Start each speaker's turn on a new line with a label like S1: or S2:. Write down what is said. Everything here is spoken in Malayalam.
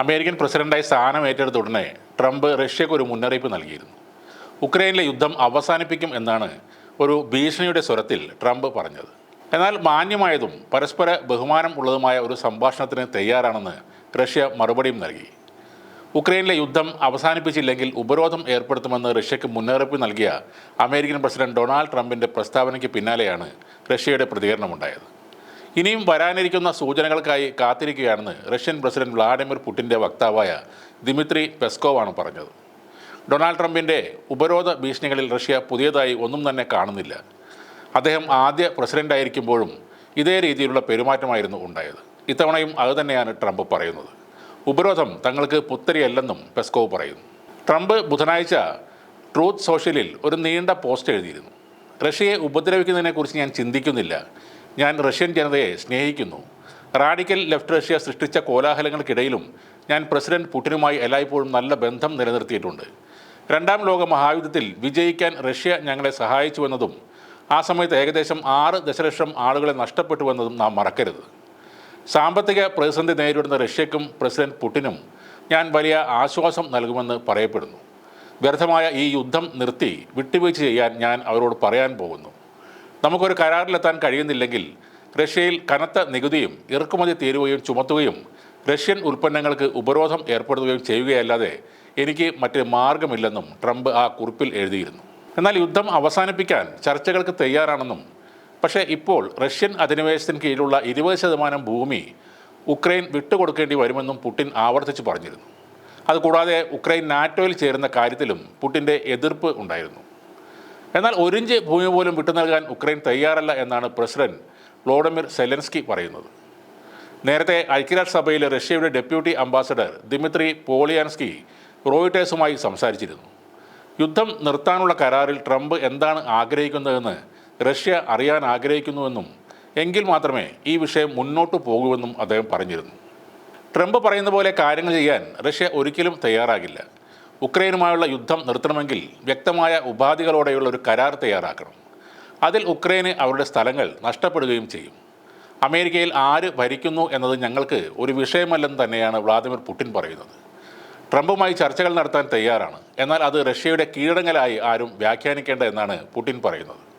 S1: അമേരിക്കൻ പ്രസിഡന്റായി സ്ഥാനം ഏറ്റെടുത്ത ഉടനെ ട്രംപ് റഷ്യക്ക് ഒരു മുന്നറിയിപ്പ് നൽകിയിരുന്നു. ഉക്രൈനിലെ യുദ്ധം അവസാനിപ്പിക്കും എന്നാണ് ഒരു ഭീഷണിയുടെ സ്വരത്തിൽ ട്രംപ് പറഞ്ഞത്. എന്നാൽ മാന്യമായതും പരസ്പര ബഹുമാനം ഉള്ളതുമായ ഒരു സംഭാഷണത്തിന് തയ്യാറാണെന്ന് റഷ്യ മറുപടിയും നൽകി. ഉക്രൈനിലെ യുദ്ധം അവസാനിപ്പിച്ചില്ലെങ്കിൽ ഉപരോധം ഏർപ്പെടുത്തുമെന്ന് റഷ്യക്ക് മുന്നറിയിപ്പ് നൽകിയ അമേരിക്കൻ പ്രസിഡന്റ് ഡൊണാൾഡ് ട്രംപിന്റെ പ്രസ്താവനയ്ക്ക് പിന്നാലെയാണ് റഷ്യയുടെ പ്രതികരണമുണ്ടായത്. ഇനിയും വരാനിരിക്കുന്ന സൂചനകൾക്കായി കാത്തിരിക്കുകയാണെന്ന് റഷ്യൻ പ്രസിഡന്റ് വ്ളാഡിമിർ പുടിന്റെ വക്താവായ ദിമിത്രി പെസ്കോവാണ് പറഞ്ഞത്. ഡൊണാൾഡ് ട്രംപിന്റെ ഉപരോധ ഭീഷണികളിൽ റഷ്യ പുതിയതായി ഒന്നും തന്നെ കാണുന്നില്ല. അദ്ദേഹം ആദ്യ പ്രസിഡന്റായിരിക്കുമ്പോഴും ഇതേ രീതിയിലുള്ള പെരുമാറ്റമായിരുന്നു ഉണ്ടായത്. ഇത്തവണയും അതുതന്നെയാണ് ട്രംപ് പറയുന്നത്. ഉപരോധം തങ്ങൾക്ക് പുത്തരിയല്ലെന്നും പെസ്കോവ് പറയുന്നു. ട്രംപ് ബുധനാഴ്ച ട്രൂത്ത് സോഷ്യലിൽ ഒരു നീണ്ട പോസ്റ്റ് എഴുതിയിരുന്നു. റഷ്യയെ ഉപദ്രവിക്കുന്നതിനെക്കുറിച്ച് ഞാൻ ചിന്തിക്കുന്നില്ല. ഞാൻ റഷ്യൻ ജനതയെ സ്നേഹിക്കുന്നു. റാഡിക്കൽ ലെഫ്റ്റ് റഷ്യ സൃഷ്ടിച്ച കോലാഹലങ്ങൾക്കിടയിലും ഞാൻ പ്രസിഡന്റ് പുടിനുമായി എല്ലായ്പ്പോഴും നല്ല ബന്ധം നിലനിർത്തിയിട്ടുണ്ട്. രണ്ടാം ലോക മഹായുദ്ധത്തിൽ വിജയിക്കാൻ റഷ്യ ഞങ്ങളെ സഹായിച്ചുവെന്നതും ആ സമയത്ത് ഏകദേശം ആറ് ദശലക്ഷം ആളുകളെ നഷ്ടപ്പെട്ടുവെന്നതും നാം മറക്കരുത്. സാമ്പത്തിക പ്രതിസന്ധി നേരിടുന്ന റഷ്യക്കും പ്രസിഡന്റ് പുടിനും ഞാൻ വലിയ ആശ്വാസം നൽകുമെന്ന് പറയപ്പെടുന്നു. വ്യർത്ഥമായ ഈ യുദ്ധം നിർത്തി വിട്ടുവീഴ്ച ചെയ്യാൻ ഞാൻ അവരോട് പറയാൻ പോകുന്നു. നമുക്കൊരു കരാറിലെത്താൻ കഴിയുന്നില്ലെങ്കിൽ റഷ്യയിൽ കനത്ത നികുതിയും ഇറക്കുമതി തീരുകയും ചുമത്തുകയും റഷ്യൻ ഉൽപ്പന്നങ്ങൾക്ക് ഉപരോധം ഏർപ്പെടുത്തുകയും ചെയ്യുകയല്ലാതെ എനിക്ക് മറ്റ് മാർഗമില്ലെന്നും ട്രംപ് ആ കുറിപ്പിൽ എഴുതിയിരുന്നു. എന്നാൽ യുദ്ധം അവസാനിപ്പിക്കാൻ ചർച്ചകൾക്ക് തയ്യാറാണെന്നും പക്ഷേ ഇപ്പോൾ റഷ്യൻ അധിനിവേശത്തിന് കീഴിലുള്ള ഇരുപത് ശതമാനം ഭൂമി ഉക്രൈൻ വിട്ടുകൊടുക്കേണ്ടി വരുമെന്നും പുടിൻ ആവർത്തിച്ച് പറഞ്ഞിരുന്നു. അതുകൂടാതെ ഉക്രൈൻ നാറ്റോയിൽ ചേരുന്ന കാര്യത്തിലും പുടിന്റെ എതിർപ്പ് ഉണ്ടായിരുന്നു. എന്നാൽ ഒരിഞ്ച് ഭൂമി പോലും വിട്ടു നൽകാൻ ഉക്രൈൻ തയ്യാറല്ല എന്നാണ് പ്രസിഡന്റ് വ്ളോഡിമിർ സെലൻസ്കി പറയുന്നത്. നേരത്തെ ഐക്യരാഷ്ട്രസഭയിലെ റഷ്യയുടെ ഡെപ്യൂട്ടി അംബാസഡർ ദിമിത്രി പോളിയാൻസ്കി റോയിട്ടേഴ്സുമായി സംസാരിച്ചിരുന്നു. യുദ്ധം നിർത്താനുള്ള കരാറിൽ ട്രംപ് എന്താണ് ആഗ്രഹിക്കുന്നതെന്ന് റഷ്യ അറിയാൻ ആഗ്രഹിക്കുന്നുവെന്നും എങ്കിൽ മാത്രമേ ഈ വിഷയം മുന്നോട്ട് പോകുമെന്നും അദ്ദേഹം പറഞ്ഞിരുന്നു. ട്രംപ് പറയുന്ന പോലെ കാര്യങ്ങൾ ചെയ്യാൻ റഷ്യ ഒരിക്കലും തയ്യാറാകില്ല. ഉക്രൈനുമായുള്ള യുദ്ധം നിർത്തണമെങ്കിൽ വ്യക്തമായ ഉപാധികളോടെയുള്ള ഒരു കരാർ തയ്യാറാക്കണം. അതിൽ ഉക്രൈന് അവരുടെ സ്ഥലങ്ങൾ നഷ്ടപ്പെടുകയും ചെയ്യും. അമേരിക്കയിൽ ആര് ഭരിക്കുന്നു എന്നത് ഞങ്ങൾക്ക് ഒരു വിഷയമല്ലെന്ന് തന്നെയാണ് വ്ളാദിമിർ പുടിൻ പറയുന്നത്. ട്രംപുമായി ചർച്ചകൾ നടത്താൻ തയ്യാറാണ്. എന്നാൽ അത് റഷ്യയുടെ കീഴടങ്ങലായി ആരും വ്യാഖ്യാനിക്കേണ്ട എന്നാണ് പുടിൻ പറയുന്നത്.